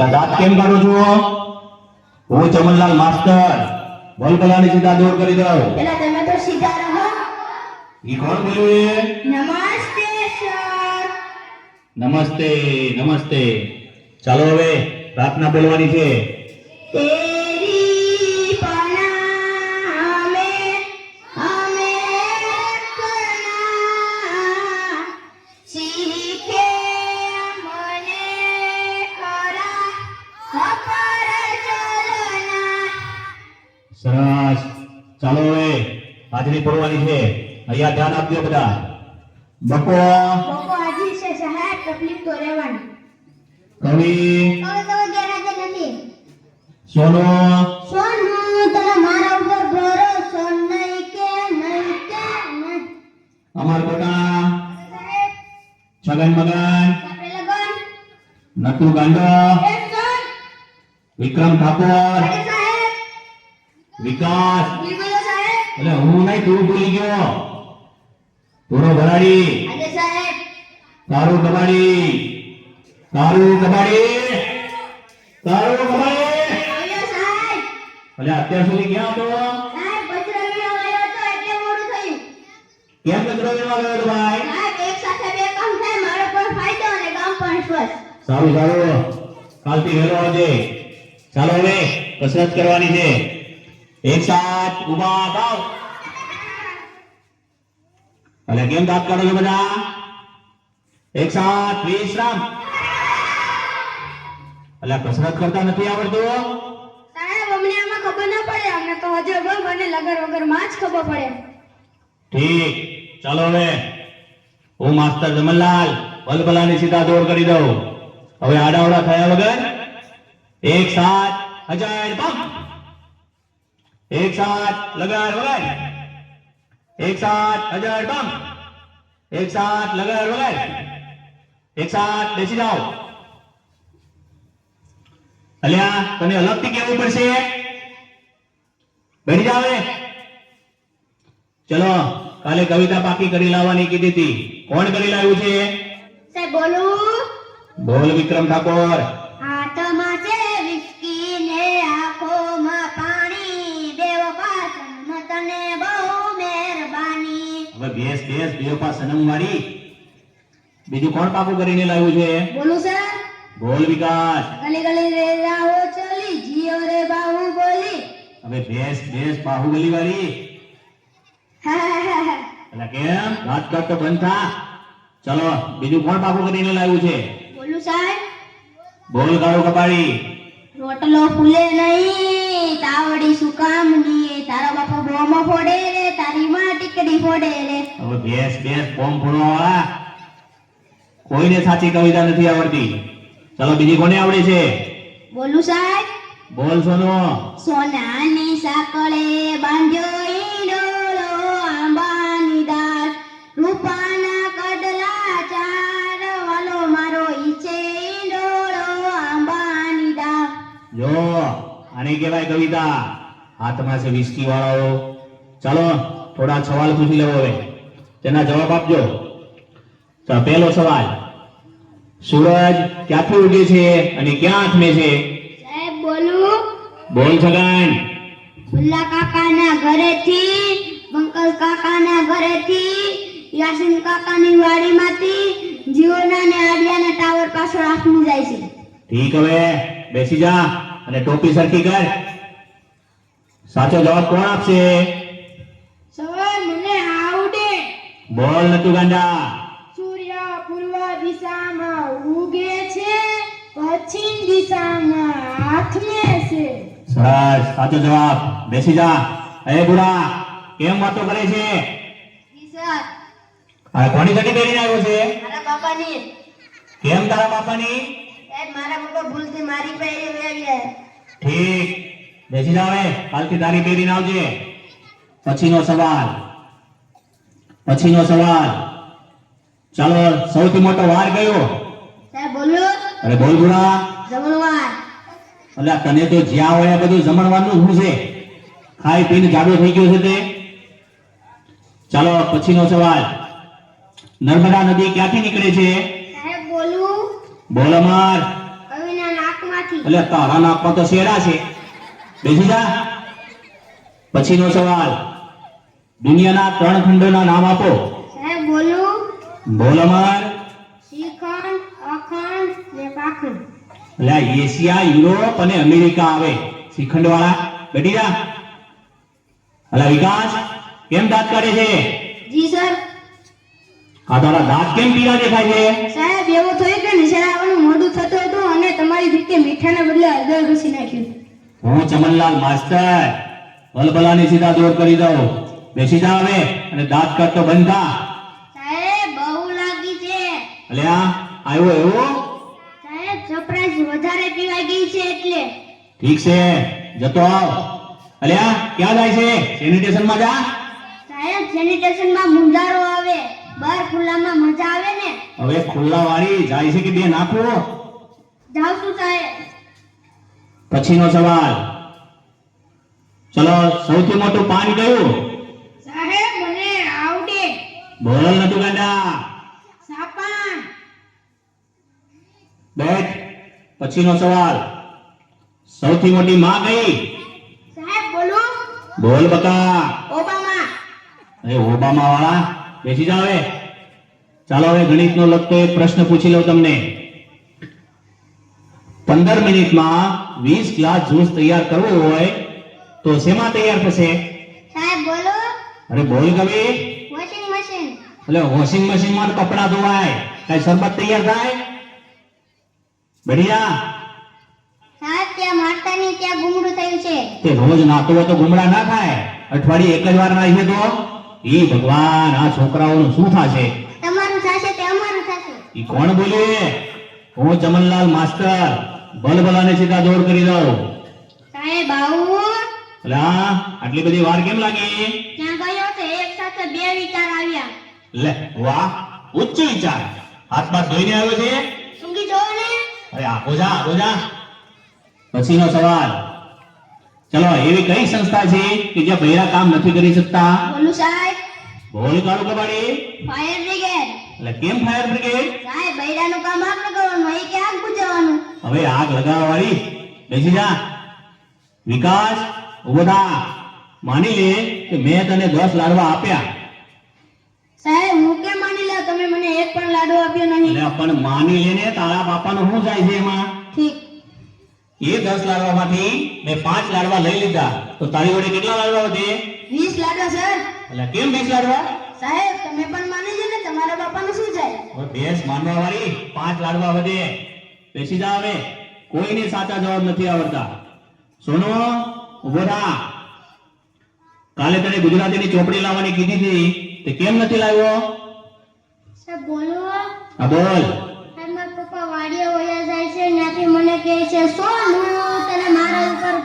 એટલે કેમ કરો છો? હું ચમનલાલ માસ્ટર વલકલાની સીધા દૂર કરી દઉં. પેલા તમે તો સીધા રહો. ઈ કોણ બોલ્યું નમસ્તે સર. નમસ્તે નમસ્તે. ચાલો હવે પ્રાર્થના બોલવાની છે. ચાલો હવે હાજરી પડવાની છે. અહીંયા ધ્યાન આપજો બધા. બકો બકો હાજરી છે સહાય તકલીફ તો રહેવાની. કવિ હવે તો ગેરહાજર નથી. સોનો? સોનું તને મારા ઉપર ભરોસો નહીં કે નહીં કે નહીં. અમર કોટા છગન મગન નટુ ગાંડો વિક્રમ ઠાકોર વિકાસ. એટલે હું નહીં તું ભૂલી ગયો. પૂરો ભરાડી તારું કબાડી. તારું કબાડી. તારું કબાડી. એટલે અત્યાર સુધી ક્યાં હતો? કેમ કચરો લેવા ગયો ભાઈ? સારું સારું. કાલથી વહેલો આવજે. ચાલો હવે કસરત કરવાની છે. એક સાથ ઊભા થાવ. એટલે કેમ દાંત કાઢો છો બધા? એક સાથ વિશ્રામ. એટલે કસરત કરતા નથી આવડતું સાહેબ અમને આમાં ખબર ન પડે. અમને તો હજર ગમ અને લગર વગરમાં જ ખબર પડે. ઠીક. ચાલો હવે. હું માસ્ટર જમનલાલ બલબલાની સીધા દોડ કરી દઉં. હવે આડાવડા થયા વગર એક સાથ હજાર પંપ એક સાથ લગાડ વગાડ. એક સાથ હજાર પંપ એક સાથ લગાડ વગાડ. એક સાથ બેસી જાઓ. અલ્યા તને અલગથી કેવું પડશે? બેસી જાવ ચલો કાલે કવિતા પાકી કરી લાવવાની કીધી હતી. કોણ કરી લાવ્યું છે? સાહેબ બોલું? બોલ વિક્રમ ઠાકોર. હવે બેસ બેસ બેવપા સનમ વાળી બીજું કોણ પાકું કરીને લાવ્યું છે? બોલું સર. બોલ વિકાસ. ગલી ગલી રે રાહો ચલી જીઓ રે બાહુ બોલી. હવે બેસ બેસ બાહુબલી વાળી એટલે કેમ? વાત કર તો બંધ થા. ચલો બીજું કોણ પાકું કરીને લાવ્યું છે? બોલું સાહેબ બોલ કાળો કપાળી. રોટલો ફૂલે નહીં તાવડી શું કામની તારા બાપા બોમો ફોડે. માં ફોડે રે હવે બેસ બેસ ફોર્મ ફોડવા વાળા કોઈને સાચી કવિતા નથી આવડતી. ચલો બીજી કોને આવડે છે? બોલું સાહેબ? બોલ સોનો. સોનાની સાકળે બાંધ્યો ઈડો આંબાની દાળ રૂપાના કડલા ચાર વાલો મારો ઈચે ઈડો આંબાની દાળ જો આને કહેવાય કવિતા. હાથમાં છે વિસ્કી વાળાઓ. ચાલો થોડા સવાલ પૂછી લેવો હવે તેના જવાબ આપજો. તો પહેલો સવાલ સૂરજ ક્યાંથી ઉગે છે અને ક્યાં આથમે છે? સાહેબ બોલું. બોલ છગન. ફુલ્લા કાકાના ઘરેથી બંકલ કાકાના ઘરેથી યાસીન કાકાની વાડીમાંથી જીઓના ને આડિયાના ટાવર પાછળ આખું જાય છે. ઠીક હવે બેસી જા અને ટોપી સરખી કર. સાચો જવાબ કોણ આપશે સર મને આવડે બોલ નતું ગાંડા. સૂર્ય પૂર્વ દિશામાં ઉગે છે પશ્ચિમ દિશામાં આથમે છે સરસ સાચો જવાબ. બેસી જા. એ બુડા કેમ વાતો કરે છે? સર. આ કોની ઘડી પહેરીને આવ્યો છે? મારા બાપાની. કેમ તારા બાપાની? એ મારા બાપા ભૂલથી મારી પહેરી આવ્યા ઠીક. બેસી જાવે કાલથી તારી પહેરીને આવજે. પછીનો સવાલ. પછીનો સવાલ. ચાલો સૌથી મોટો વાર કયો? સાહેબ બોલો. અરે બોલ જમણવાર. એટલે તને તો જ્યાં હોય બધું જમણવાનું શું છે? ખાઈ પીને જાડો થઈ ગયો છે તે. ચાલો પછીનો સવાલ. નર્મદા નદી ક્યાંથી નીકળે છે? સાહેબ બોલું. બોલ અમાર. કવિના નાકમાંથી. એટલે તારા નાકમાં તો શેરા છે. બેસી જા. પછીનો સવાલ. દુનિયાના ત્રણ ખંડોના નામ આપો. સાહેબ બોલું. બોલ અમર શ્રીખંડ અખંડ ને પાખંડ. એટલે એશિયા યુરોપ અને અમેરિકા આવે. શ્રીખંડ વાળા જા અલા વિકાસ કેમ દાંત કાઢે છે? જી સર. આ તારા દાંત કેમ પીળા દેખાય છે? સાહેબ એવું થયું કે નિશાળ આવવાનું મોડું થતું હતું અને તમારી રીતે મીઠાના બદલે હળદર ઘસી નાખ્યું. હું ચમનલાલ માસ્ટર બલબલાની સીધા દૂર કરી દઉં. બેસી જા હવે અને દાંત કાઢતો બંધ. થા સાહેબ બહુ લાગી છે. આ આવ્યો એવો? સાહેબ સરપ્રાઈઝ વધારે પીવાઈ ગઈ છે એટલે. ઠીક છે જતો આવ. અલ્યા ક્યાં જાય છે? સેનિટેશનમાં જા. સાહેબ સેનિટેશનમાં મુંજારો આવે. બહાર ખુલ્લામાં મજા આવે ને. હવે ખુલ્લા વાળી જાય છે કે બે નાખવો જાવ છું સાહેબ. પછીનો સવાલ. ચલો સૌથી મોટું પાન કયું? બોલ નતું ગાંડા સાપા બેઠ. પછીનો સવાલ. સૌથી મોટી માં કઈ? સાહેબ બોલું. બોલ બકા. ઓબામા. અરે ઓબામા વાળા બેસી જાવ હવે. ચાલો હવે ગણિતનો લગતો એક પ્રશ્ન પૂછી લઉં તમને. પંદર મિનિટમાં વીસ ગ્લાસ જ્યુસ તૈયાર કરવો હોય તો શેમાં તૈયાર થશે? સાહેબ બોલો. અરે બોલ કવિ. એટલે વોશિંગ મશીનમાં કપડા ધોવાય. કઈ શરબત તૈયાર થાય? બઢિયા. સાહેબ ત્યાં માતાની ત્યાં ગુમડું થયું છે. તે રોજ નાતો હોય તો ગુમડા ના થાય. અઠવાડિયે એક જ વાર નાહીએ તો ઈ ભગવાન આ છોકરાઓનું શું થશે? તમારું થશે તે અમારું થશે. ઈ કોણ બોલે? હું ચમનલાલ માસ્ટર ભલભલાને સીધા દોડ કરી દઉં. સાહેબ આવું. એટલે આટલી બધી વાર કેમ લાગી? ત્યાં ગયો તો એક સાથે બે વિચાર આવ્યા. લે વાહ ઉચ્ચ વિચાર. હાથમાં ધોઈને આવ્યો છે. સુંગી જોવો ને. અરે આખો જા આખો જા. પછીનો સવાલ. ચલો એવી કઈ સંસ્થા છે કે જે બૈરા કામ નથી કરી શકતા? બોલું સાહેબ. બોલ કાળુ કબાડી. Fire brigade. એટલે કેમ ફાયર બ્રિગેડ? સાહેબ બૈરાનું કામ આપણે કરવાનું એ કે આગ બુઝાવવાનું હવે આગ લગાવવા વાળી બેસી જા. વિકાસ ઊભો થા. માની લે કે મેં તને દસ લાડવા આપ્યા. સાહેબ હું કે માની લે તમે મને એક પણ લાડુ આપ્યો નહીં. એટલે પણ માની લેને તારા બાપાનો શું જાય છે એમાં? ઠીક. એ દસ લાડવામાંથી મેં પાંચ લાડવા લઈ લીધા. તો તારી વડે કેટલા લાડવા વધે વીસ લાડવા સર. એટલે કેમ વીસ લાડવા? સાહેબ તમે પણ માની લે ને તમારા બાપાનું શું જાય? હવે ભેંસ માનવા વાળી પાંચ લાડવા વધે. બેસી જા હવે. કોઈને સાચા જવાબ નથી આવડતા. સોનો ઊભો થા. કાલે તને ગુજરાતીની ચોપડી લાવવાની કીધી હતી. તે કેમ નથી લાવ્યો? સાહેબ બોલો. હા બોલ. સાહેબ મારા પપ્પા વાડીએ વયા જાય છે ત્યાંથી મને કહે છે સોનું તને મારા ઉપર